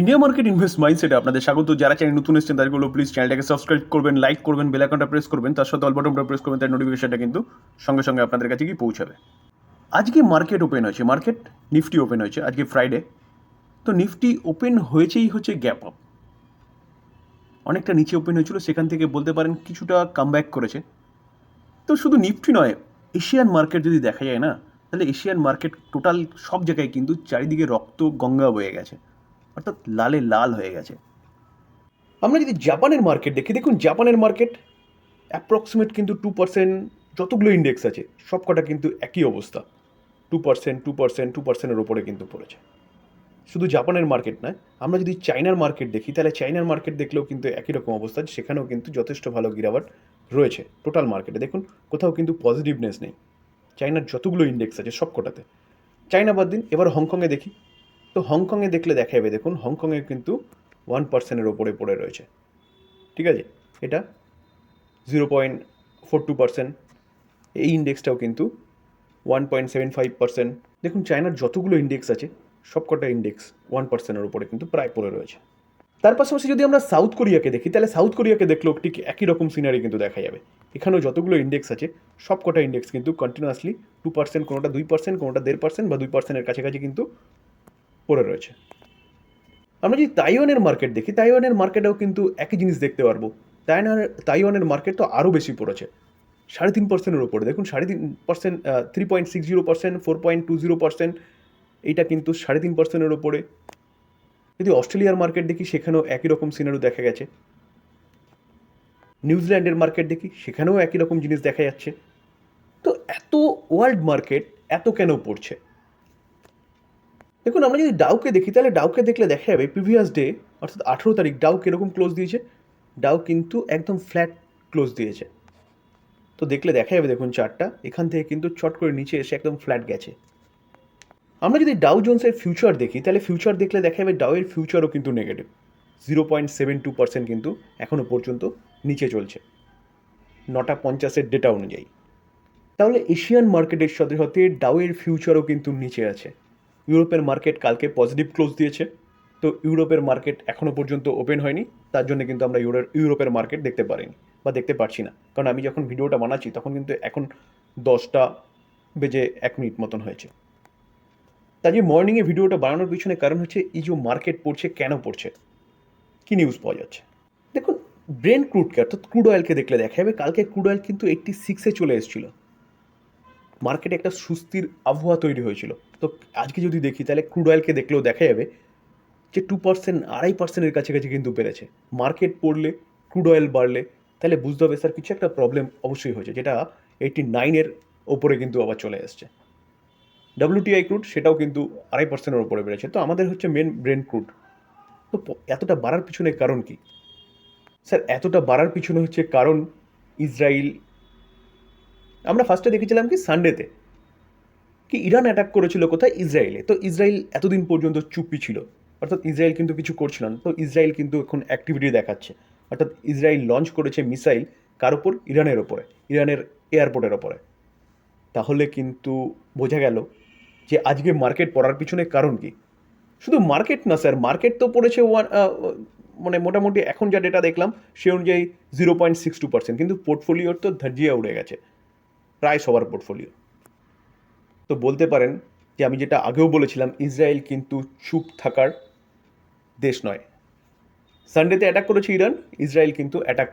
India market invest মাইন্ডসেটে আপনাদের স্বাগত। যারা চ্যানেল নতুন এসেছেন তাদেরগুলো প্লিজ চ্যানেলটাকে সাবস্ক্রাইব করবেন লাইক করবেন বেল আইকনটা প্রেস করবেন, তার সাথে অল বাটনটা প্রেস করবেন, তার নোটিফিকেশনটা কিন্তু সঙ্গে সঙ্গে আপনাদের কাছে গিয়ে পৌঁছাবে। আজকে মার্কেট ওপেন হয়েছে। মার্কেট নিফটি ওপেন হয়েছে, আজকে ফ্রাইডে তো নিফটি ওপেন হয়েছেই হচ্ছে গ্যাপ আপ অনেকটা নিচে ওপেন হয়েছিল, সেখান থেকে বলতে পারেন কিছুটা কামব্যাক করেছে। তো শুধু নিফটি নয় এশিয়ান মার্কেট যদি দেখা যায় না, তাহলে এশিয়ান মার্কেট টোটাল সব জায়গায় কিন্তু চারিদিকে রক্ত গঙ্গা বয়ে গেছে। অর্থাৎ লালে লাল হয়ে গেছে। আমরা যদি জাপানের মার্কেট দেখি, দেখুন জাপানের মার্কেট অ্যাপ্রক্সিমেট কিন্তু টু পার্সেন্ট যতগুলো ইন্ডেক্স আছে, সবকটা কিন্তু একই অবস্থা। Two percent two percent two পার্সেন্টের ওপরে কিন্তু পড়েছে। শুধু জাপানের মার্কেট নয়, আমরা যদি চাইনার মার্কেট দেখি, তাহলে চাইনার মার্কেট দেখলেও কিন্তু একই রকম অবস্থা, সেখানেও কিন্তু যথেষ্ট ভালো গিরাওয়াট রয়েছে টোটাল মার্কেটে দেখুন, কোথাও কিন্তু পজিটিভনেস নেই। চাইনার যতগুলো ইন্ডেক্স আছে, সবকটাতে। চাইনা বাদ দিন, এবার হংকংয়ে দেখি। তো হংকংয়ে দেখলে দেখা যাবে দেখুন, হংকংয়ে কিন্তু ওয়ান পার্সেন্টের ওপরে পড়ে রয়েছে। ঠিক আছে? এটা zero point four two percent এই ইন্ডেক্সটাও কিন্তু one point seven five percent দেখুন চায়নার যতগুলো ইন্ডেক্স আছে, সবকটা ইন্ডেক্স ওয়ান পার্সেন্টের উপরে কিন্তু প্রায় পড়ে রয়েছে। তার পাশাপাশি যদি আমরা সাউথ কোরিয়াকে দেখি, তাহলে সাউথ কোরিয়াকে দেখলেও ঠিক একই রকম সিনারি কিন্তু দেখা যাবে। এখানেও যতগুলো ইন্ডেক্স আছে, সবকটা ইন্ডেক্স কিন্তু কন্টিনিউয়াসলি টু পার্সেন্ট কোনোটা দুই পার্সেন্ট কোনোটা দেড় পার্সেন্ট বা দুই পার্সেন্টের কাছাকাছি কিন্তু পড়ে রয়েছে। আমরা যদি তাইওয়ানের মার্কেট দেখি, তাইওয়ানের মার্কেটেও কিন্তু একই জিনিস দেখতে পারব। তাইওয়ানের তাইওয়ানের মার্কেট তো আরও বেশি পড়েছে। সাড়ে তিন পার্সেন্টের ওপরে দেখুন, সাড়ে তিন percent three point six zero percent four point two zero percent এইটা কিন্তু সাড়ে তিন পার্সেন্টের ওপরে যদি অস্ট্রেলিয়ার মার্কেট দেখি, সেখানেও একই রকম সিনারিও দেখা গেছে। নিউজিল্যান্ডের মার্কেট দেখি, সেখানেও একই রকম জিনিস দেখা যাচ্ছে। তো এত ওয়ার্ল্ড মার্কেট এত কেন পড়ছে? দেখুন, আমরা যদি ডাউকে দেখি, তাহলে ডাউকে দেখলে দেখা যাবে প্রিভিয়াস ডে অর্থাৎ আঠেরো তারিখ ডাউ কীরকম ক্লোজ দিয়েছে? ডাউ কিন্তু একদম ফ্ল্যাট ক্লোজ দিয়েছে। তো দেখলে দেখা যাবে, দেখুন চার্টটা এখান থেকে কিন্তু চট করে নিচে এসে একদম ফ্ল্যাট গেছে। আমরা যদি ডাউ জোন্সের ফিউচার দেখি, তাহলে ফিউচার দেখলে দেখা যাবে ডাউয়ের ফিউচারও কিন্তু negative zero point seven two percent কিন্তু এখনও পর্যন্ত নিচে চলছে। নটা পঞ্চাশের ডেটা অনুযায়ী। তাহলে এশিয়ান মার্কেটের সাথে সাথে ডাউয়ের ফিউচারও কিন্তু নিচে আছে। ইউরোপের মার্কেট কালকে পজিটিভ ক্লোজ দিয়েছে। তো ইউরোপের মার্কেট এখনও পর্যন্ত ওপেন হয়নি, তার জন্য কিন্তু আমরা ইউরো, ইউরোপের মার্কেট দেখতে পারিনি বা দেখতে পারছি না। কারণ আমি যখন ভিডিওটা বানাচ্ছি, তখন কিন্তু এখন দশটা বেজে এক মিনিট মতন হয়েছে। তাই যে মর্নিংয়ে ভিডিওটা বানানোর পিছনে কারণ হচ্ছে, এই যে মার্কেট পড়ছে, কেন পড়ছে? কী নিউজ পাওয়া যাচ্ছে? দেখুন ব্রেন ক্রুডকে অর্থাৎ ক্রুড অয়েলকে দেখলে দেখা যাবে, কালকে ক্রুড অয়েল কিন্তু এইটটি সিক্সে চলে এসেছিল। মার্কেটে একটা সুস্থির আবহাওয়া তৈরি হয়েছিল। তো আজকে যদি দেখি, তাহলে ক্রুড অয়েলকে দেখলেও দেখা যাবে যে টু পার্সেন্ট আড়াই পার্সেন্টের কাছাকাছি কিন্তু বেড়েছে। মার্কেট পড়লে, ক্রুড অয়েল বাড়লে, তাহলে বুঝতে হবে স্যার, কিছু একটা প্রবলেম অবশ্যই হয়েছে, যেটা এইটি নাইনের ওপরে কিন্তু আবার চলে এসছে। ডাব্লিউটিআই ক্রুড সেটাও কিন্তু আড়াই পার্সেন্টের ওপরে বেড়েছে। তো আমাদের হচ্ছে মেন ব্রেন ক্রুড তো এতটা বাড়ার পিছনে কারণ কি? স্যার, এতটা বাড়ার পিছনে হচ্ছে কারণ ইসরায়েল আমরা ফার্স্টে দেখেছিলাম কি সানডেতে কি ইরান অ্যাটাক করেছিল কোথায়? ইসরায়েলে তো ইসরায়েল এতদিন পর্যন্ত চুপি ছিল। অর্থাৎ ইসরায়েল কিন্তু কিছু করছিল না। তো ইসরায়েল কিন্তু এখন অ্যাক্টিভিটি দেখাচ্ছে। অর্থাৎ ইসরায়েল লঞ্চ করেছে মিসাইল কার ওপর ইরানের ওপরে ইরানের এয়ারপোর্টের ওপরে তাহলে কিন্তু বোঝা গেল যে আজকে মার্কেট পড়ার পিছনে কারণ কি? শুধু মার্কেট না স্যার মার্কেট তো পড়েছে ওয়ান মানে মোটামুটি এখন যা ডেটা দেখলাম, সে অনুযায়ী zero point six two percent কিন্তু পোর্টফোলিওর তো ধার্জিয়া উড়ে গেছে। প্রায় সবার পোর্টফোলিও তো বলতে পারেন যে আমি যেটা আগেও বলেছিলাম, ইসরায়েল কিন্তু চুপ থাকার দেশ নয়। সানডেতে অ্যাটাক করেছে ইরান, ইসরায়েল কিন্তু অ্যাটাক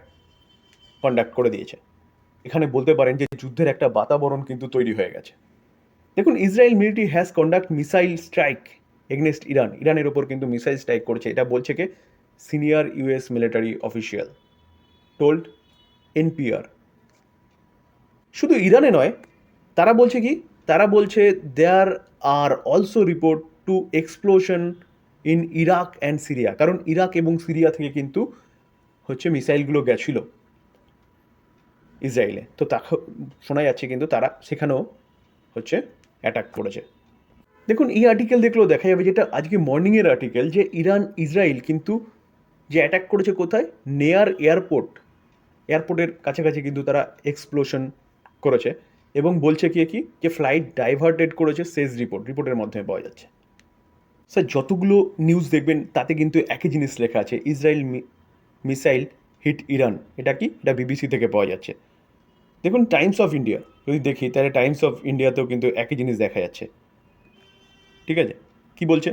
কন্ডাক্ট করে দিয়েছে। এখানে বলতে পারেন যে যুদ্ধের একটা বাতাবরণ কিন্তু তৈরি হয়ে গেছে। দেখুন, Israel military has conduct missile strike against Iran. ইরানের ওপর কিন্তু মিসাইল স্ট্রাইক করেছে। এটা বলছে কে? Senior US military official told NPR শুধু ইরানে নয়, তারা বলছে কি? তারা বলছে there are also report to explosion in Iraq and Syria কারণ ইরাক এবং সিরিয়া থেকে কিন্তু হচ্ছে মিসাইলগুলো গেছিল ইসরায়েলে। তো তা শোনা যাচ্ছে কিন্তু তারা সেখানেও হচ্ছে অ্যাটাক করেছে। দেখুন, এই আর্টিকেল দেখলেও দেখা যাবে যেটা আজকে মর্নিংয়ের আর্টিকেল যে ইরান, ইসরায়েল কিন্তু যে অ্যাটাক করেছে কোথায়? নেয়ার এয়ারপোর্ট এয়ারপোর্টের কাছাকাছি কিন্তু তারা এক্সপ্লোশন করেছে এবং বলছে কি কি, যে ফ্লাইট ডাইভার্টেড করেছে সেজ রিপোর্ট রিপোর্টের মাধ্যমে পাওয়া যাচ্ছে। স্যার যতগুলো নিউজ দেখবেন, তাতে কিন্তু একই জিনিস লেখা আছে ইসরায়েল মিসাইল হিট ইরান এটা কি? এটা বিবিসি থেকে পাওয়া যাচ্ছে। দেখুন টাইমস অফ ইন্ডিয়া যদি দেখি, তাহলে টাইমস অফ ইন্ডিয়াতেও কিন্তু একই জিনিস দেখা যাচ্ছে। ঠিক আছে? কি বলছে?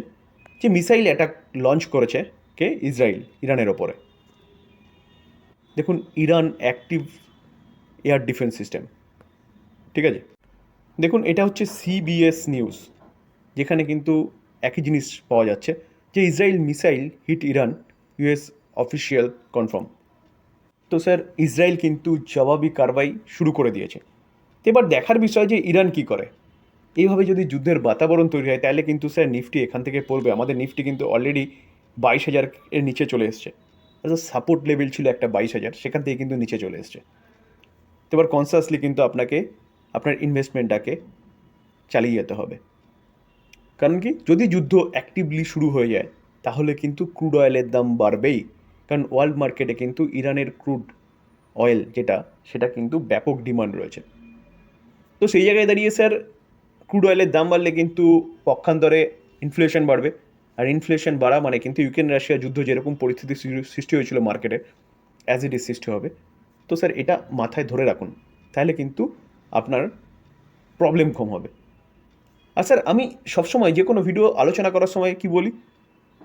যে মিসাইল অ্যাটাক লঞ্চ করেছে কে? ইসরায়েল ইরানের ওপরে। দেখুন Iran active air defence system ঠিক আছে? দেখুন, এটা হচ্ছে সিবিএস নিউজ যেখানে কিন্তু একই জিনিস পাওয়া যাচ্ছে, যে Israel missile hit Iran US official confirm. তো স্যার, ইসরায়েল কিন্তু জবাবি কারবাই শুরু করে দিয়েছে। এবার দেখার বিষয় যে ইরান কি করে। এইভাবে যদি যুদ্ধের বাতাবরণ তৈরি হয়, তাহলে কিন্তু স্যার নিফটি এখান থেকে পড়বে। আমাদের নিফটি কিন্তু অলরেডি বাইশ হাজার এর নিচে চলে এসছে। সাপোর্ট লেভেল ছিল একটা বাইশ হাজার, সেখান থেকে কিন্তু নিচে চলে এসছে। এবার কনসাসলি কিন্তু আপনাকে আপনার ইনভেস্টমেন্টটাকে চালিয়ে যেতে হবে। কারণ কি? যদি যুদ্ধ অ্যাক্টিভলি শুরু হয়ে যায়, তাহলে কিন্তু ক্রুড অয়েলের দাম বাড়বেই। কারণ ওয়ার্ল্ড মার্কেটে কিন্তু ইরানের ক্রুড অয়েল যেটা, সেটা কিন্তু ব্যাপক ডিমান্ড রয়েছে। তো সেই জায়গায় দাঁড়িয়ে স্যার ক্রুড অয়েলের দাম বাড়লে কিন্তু পক্ষান্তরে ইনফ্লেশন বাড়বে। আর ইনফ্লেশন বাড়া মানে কিন্তু ইউক্রেন রাশিয়া যুদ্ধ যেরকম পরিস্থিতি সৃষ্টি হয়েছিল মার্কেটে অ্যাজ ইট ইজ সৃষ্টি হবে। তো স্যার এটা মাথায় ধরে রাখুন। তাহলে কিন্তু আপনার প্রবলেম কম হবে। আর স্যার, আমি সবসময় যে কোনো ভিডিও আলোচনা করার সময় কি বলি?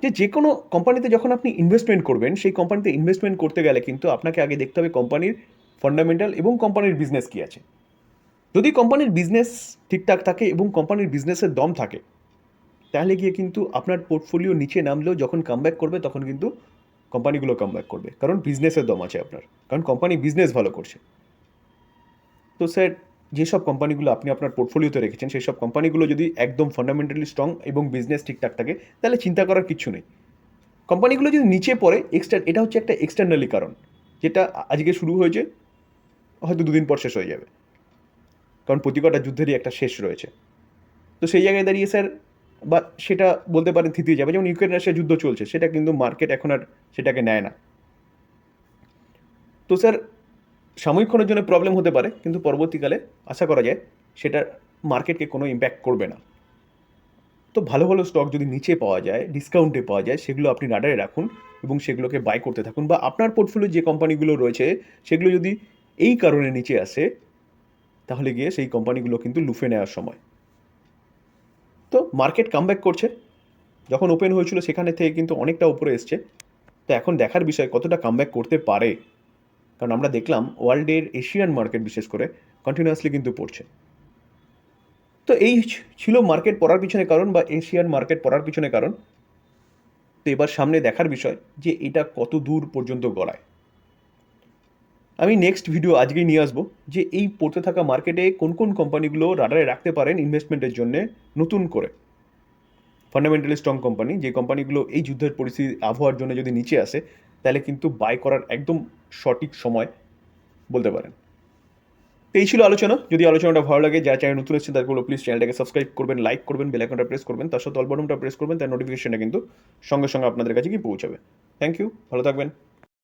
যে যে কোনো কোম্পানিতে যখন আপনি ইনভেস্টমেন্ট করবেন, সেই কোম্পানিতে ইনভেস্টমেন্ট করতে গেলে কিন্তু আপনাকে আগে দেখতে হবে কোম্পানির ফান্ডামেন্টাল এবং কোম্পানির বিজনেস কী আছে। যদি কোম্পানির বিজনেস ঠিকঠাক থাকে এবং কোম্পানির বিজনেসের দম থাকে, তাহলে গিয়ে কিন্তু আপনার পোর্টফোলিও নিচে নামলেও যখন কামব্যাক করবে, তখন কিন্তু কোম্পানিগুলো কামব্যাক করবে। কারণ বিজনেসের দম আছে আপনার। কারণ কোম্পানি বিজনেস ভালো করছে। তো স্যার যেসব কোম্পানিগুলো আপনি আপনার পোর্টফোলিওতে রেখেছেন সেই সব কোম্পানিগুলো যদি একদম ফান্ডামেন্টালি স্ট্রং এবং বিজনেস ঠিকঠাক থাকে, তাহলে চিন্তা করার কিছু নেই। কোম্পানিগুলো যদি নিচে পড়ে এক্সটার এটা হচ্ছে একটা এক্সটার্নালি কারণ, যেটা আজকে শুরু হয়েছে, হয়তো দুদিন পর শেষ হয়ে যাবে। কারণ প্রতিকটা যুদ্ধেরই একটা শেষ রয়েছে। তো সেই জায়গায় দাঁড়িয়ে স্যার, বা সেটা বলতে পারেন থিতিয়ে যাবে, যেমন ইউক্রেন রাশিয়া যুদ্ধ চলছে, সেটা কিন্তু মার্কেট এখন আর সেটাকে নেয় না। তো স্যার সাময়িকক্ষণের জন্য প্রবলেম হতে পারে, কিন্তু পরবর্তীকালে আশা করা যায় সেটা মার্কেটকে কোনো ইম্প্যাক্ট করবে না। তো ভালো ভালো স্টক যদি নিচে পাওয়া যায় ডিসকাউন্টে পাওয়া যায়, সেগুলো আপনি রাডারে রাখুন এবং সেগুলোকে বাই করতে থাকুন বা আপনার পোর্টফোলিও যে কোম্পানিগুলো রয়েছে, সেগুলো যদি এই কারণে নিচে আসে, তাহলে গিয়ে সেই কোম্পানিগুলো কিন্তু লুফে নেওয়ার সময়। তো মার্কেট কামব্যাক করছে। যখন ওপেন হয়েছিল সেখানে থেকে কিন্তু অনেকটা উপরে এসছে। তো এখন দেখার বিষয় কতটা কামব্যাক করতে পারে কারণ আমরা দেখলাম ওয়ার্ল্ডের এশিয়ান মার্কেট বিশেষ করে কন্টিনিউয়াসলি কিন্তু পড়ছে। তো এই ছিল মার্কেট পড়ার পিছনে কারণ বা এশিয়ান মার্কেট পড়ার পিছনে কারণ। তো এবার সামনে দেখার বিষয় যে এটা কত দূর পর্যন্ত গড়ায়। আমি নেক্সট ভিডিও আজকেই নিয়ে আসব যে এই পড়তে থাকা মার্কেটে কোন কোন কোম্পানিগুলো রাডারে রাখতে পারেন ইনভেস্টমেন্টের জন্য নতুন করে। ফান্ডামেন্টালি স্ট্রং কোম্পানি যে কোম্পানিগুলো এই যুদ্ধের পরিস্থিতি আবহাওয়ার জন্য যদি নিচে আসে তাহলে কিন্তু বাই করার একদম সঠিক সময় বলতে পারেন। তো এই ছিল আলোচনা। যদি আলোচনাটা ভালো লাগে, যারা চ্যানেল নতুন এসেছেন তাদেরগুলো প্লিজ চ্যানেলটাকে সাবস্ক্রাইব করবেন লাইক করবেন বেল আইকনটা প্রেস করবেন, তার সাথে অলবটনটা প্রেস করবেন, তার নোটিফিকেশনটা কিন্তু সঙ্গে সঙ্গে আপনাদের কাছে কি পৌঁছাবে। থ্যাংক ইউ ভালো থাকবেন।